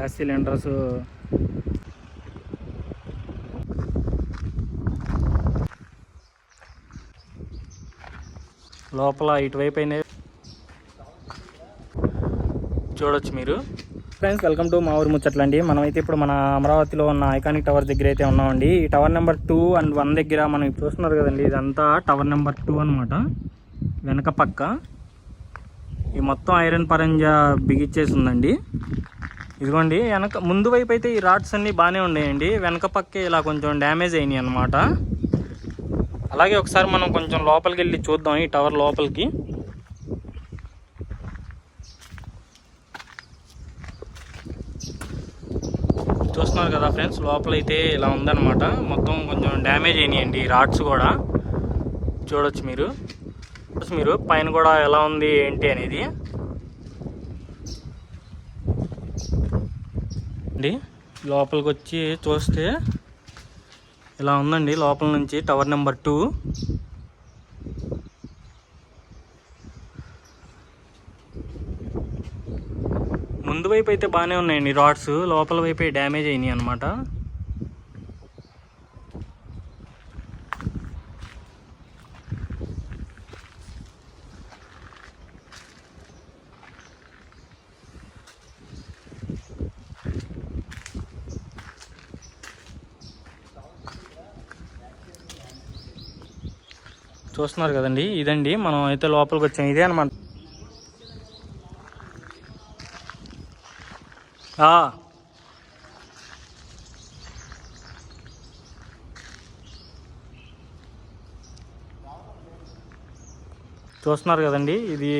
Gas cylinders. లోపల ఇటువైపు అయినా చూడొచ్చు మీరు. ఫ్రెండ్స్ వెల్కమ్ టు మా ఊరి ముచ్చట్లండి మనమైతే ఇప్పుడు మన అమరావతిలో ఉన్న ఐకానిక్ టవర్ దగ్గర అయితే ఉన్నామండి. ఈ tower number two and one దగ్గర మనం చూస్తున్నారు కదండి ఇదంతా టవర్ నెంబర్ టూ అనమాట వెనక పక్క ఈ మొత్తం ఐరన్ పరంజా బిగిచ్చేసి ఉందండి. ఇదిగోండి వెనక ముందు వైపు అయితే ఈ రాడ్స్ అన్నీ బాగానే ఉన్నాయండి. వెనక పక్కే ఇలా కొంచెం డ్యామేజ్ అయినాయి అనమాట అలాగే ఒకసారి మనం కొంచెం లోపలికి వెళ్ళి చూద్దాం ఈ టవర్ లోపలికి. చూస్తున్నారు కదా ఫ్రెండ్స్ లోపలైతే ఇలా ఉందన్నమాట. మొత్తం కొంచెం డ్యామేజ్ అయినాయండి ఈ రాడ్స్ కూడా. చూడొచ్చు మీరు. మీరు పైన కూడా ఎలా ఉంది ఏంటి అనేది. అండి లోపలికి వచ్చి చూస్తే ఇలా ఉందండి లోపల నుంచి టవర్ నెంబర్ టూ. ముందు వైపు అయితే బాగానే ఉన్నాయండి రాడ్స్ లోపల వైపు డ్యామేజ్ అయినాయి అనమాట చూస్తున్నారు కదండి. ఇదండి మనం అయితే లోపలికి వచ్చాం. ఇదే అనమాట చూస్తున్నారు కదండి. ఇది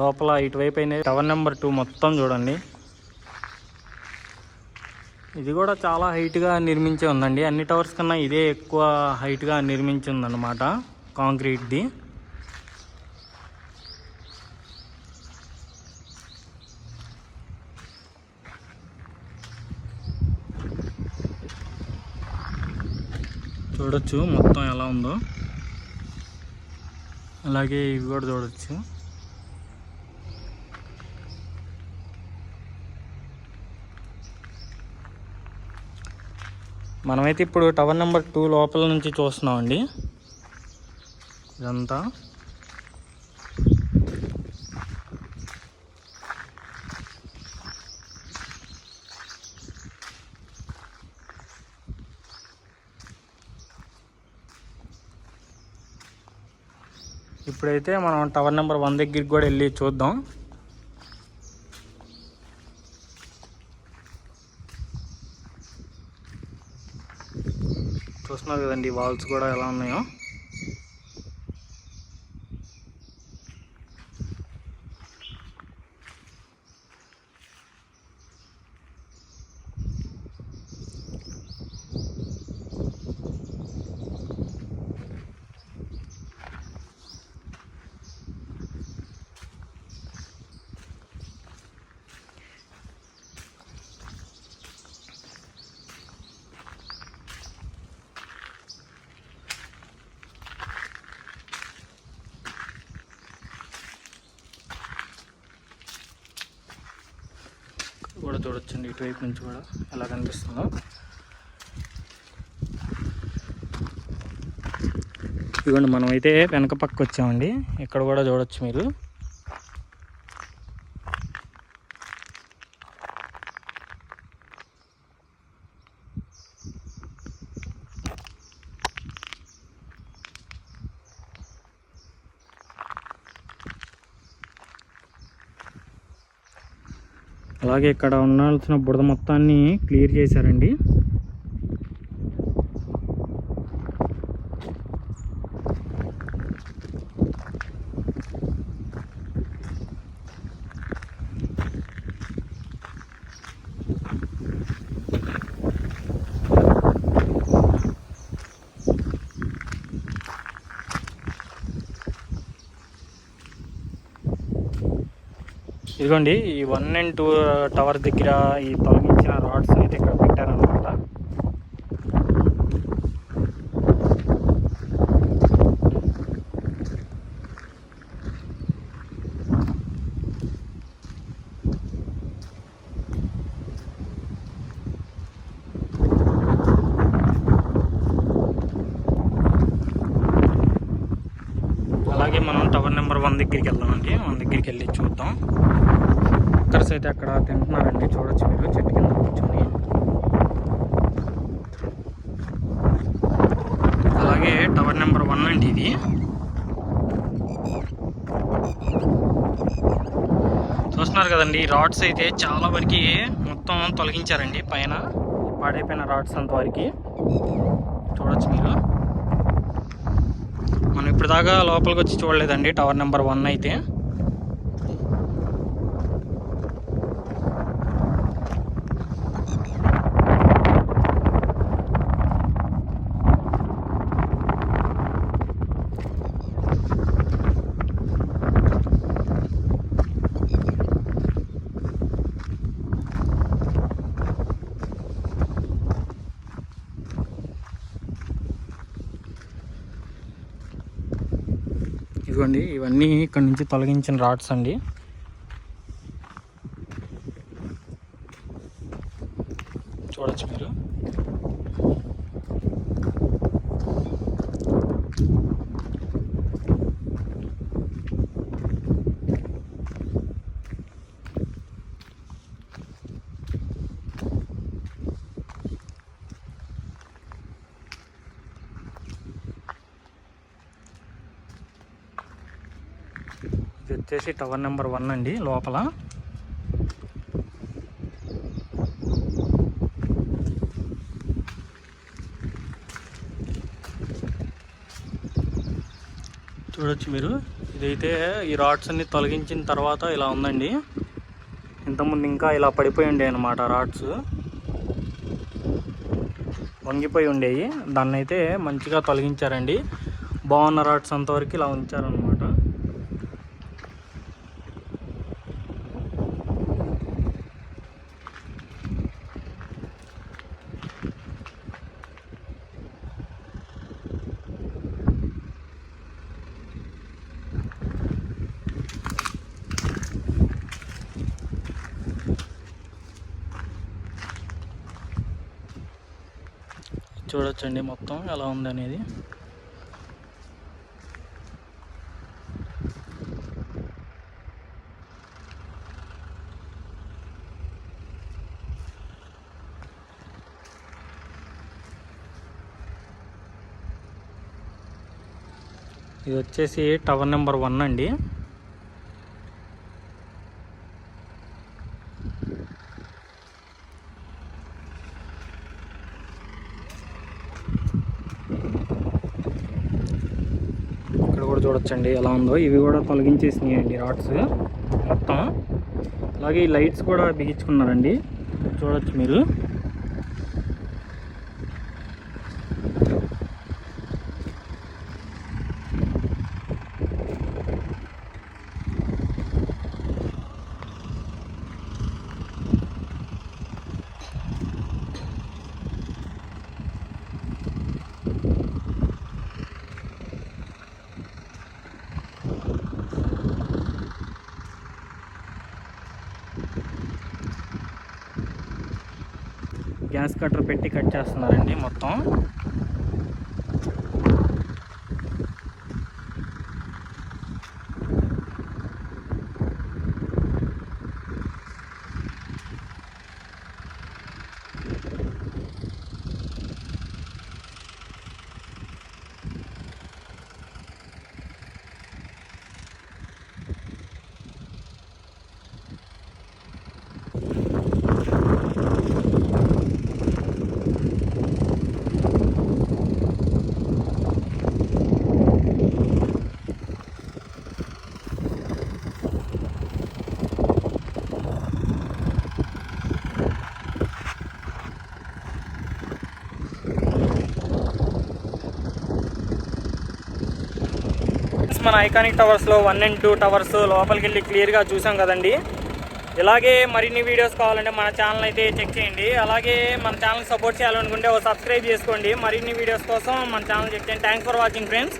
లోపల ఇటువైపు అయిన టవర్ నెంబర్ టూ మొత్తం చూడండి. ఇది కూడా చాలా హైట్గా నిర్మించి ఉందండి. అన్ని టవర్స్ కన్నా ఇదే ఎక్కువ హైట్గా నిర్మించి ఉందన్నమాట కాంక్రీట్ది చూడొచ్చు మొత్తం ఎలా ఉందో. అలాగే ఇవి కూడా చూడొచ్చు. మనమైతే ఇప్పుడు టవర్ నెంబర్ టూ లోపల నుంచి చూస్తున్నామండి. ఇదంతా. ఇప్పుడైతే మనం టవర్ నెంబర్ వన్ దగ్గరికి కూడా వెళ్ళి చూద్దాం. చూస్తున్నారు కదండి వాల్స్ కూడా ఎలా ఉన్నాయో కూడా చూడొచ్చండి ఇటువైపు నుంచి కూడా. ఎలా కనిపిస్తుందో? ఇదిగోండి మనమైతే వెనక పక్క వచ్చామండి. ఇక్కడ కూడా చూడొచ్చు మీరు. అలాగే ఇక్కడ ఉండాల్సిన బురద మొత్తాన్ని క్లియర్ చేశారండి. ఇదిగోండి ఈ వన్ అండ్ టూ టవర్ దగ్గర ఈ తొలగించిన రాడ్స్ అయితే ఇక్కడ పెట్టారనమాట అలాగే మనం టవర్ నెంబర్ వన్ దగ్గరికి వెళ్దామండి. వన్ దగ్గరికి వెళ్ళి చూద్దాం. అయితే అక్కడ తింటున్నారండి. చూడొచ్చు మీరు. చెట్టు కింద కూర్చొని. అలాగే టవర్ నెంబర్ వన్ అండి ఇది. చూస్తున్నారు కదండి రాడ్స్ అయితే చాలా వరకు మొత్తం తొలగించారండి. పైన పాడైపోయిన రాడ్స్ అంతవరకు చూడొచ్చు మీరు. మనం ఇప్పుడు దాకా లోపలికి వచ్చి చూడలేదండి టవర్ నెంబర్ వన్ అయితే ఇదిగోండి ఇవన్నీ ఇక్కడ నుంచి తొలగించిన రాడ్స్ అండి. చూడొచ్చు మీరు ఇది వచ్చేసి టవర్ నెంబర్ వన్ అండి లోపల. చూడొచ్చు మీరు. ఇదైతే ఈ రాడ్స్ అన్ని తొలగించిన తర్వాత ఇలా ఉందండి. ఇంతకుముందు ఇంకా ఇలా పడిపోయి ఉండేవి అనమాట రాడ్స్ వంగిపోయి ఉండేవి దాన్ని అయితే మంచిగా తొలగించారండి. బాగున్న రాడ్స్ అంతవరకు ఇలా ఉంచారనమాట చూడొచ్చండి మొత్తం ఎలా ఉంది అనేది ఇది వచ్చేసి టవర్ నెంబర్ వన్ అండి. చూడొచ్చండి ఎలా ఉందో. ఇవి కూడా తొలగించేసినాయండి రాడ్స్. మొత్తం అలాగే ఈ లైట్స్ కూడా బిగించుకున్నారండి. చూడొచ్చు మీరు. గ్యాస్ కట్టర్ పెట్టి కట్ చేస్తున్నారండి మొత్తం. మన ఐకానిక్ టవర్స్లో వన్ అండ్ టూ టవర్స్ లోపలికి వెళ్ళి క్లియర్గా చూసాం కదండి. ఇలాగే మరిన్ని వీడియోస్ కావాలంటే మన ఛానల్ అయితే చెక్ చేయండి. అలాగే మన ఛానల్ సపోర్ట్ చేయాలనుకుంటే ఓ సబ్స్క్రైబ్ చేసుకోండి. మరిన్ని వీడియోస్ కోసం మన ఛానల్ చెక్ చేయండి. Thanks for watching friends